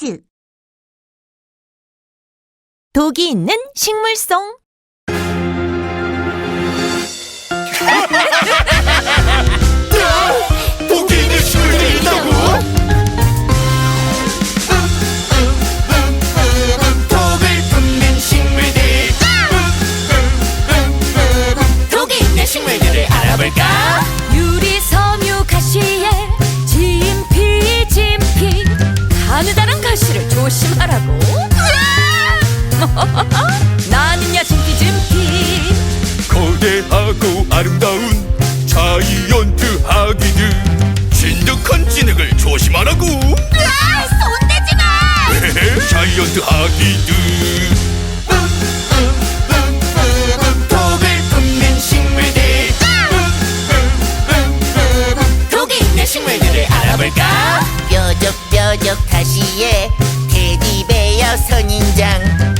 퀴즈. 독이 있는 식물송. 독이 있는 식물들이 있다고? 독을 품는 식물들 독이 있는 식물들을 알아볼까? 조심하라고? 나는야 진피, 진피 거대하고 아름다운 자이언트 아기들. 진득한 진흙을 조심하라고. 손대지 마! 자이언트 아기들 테디베어 선인장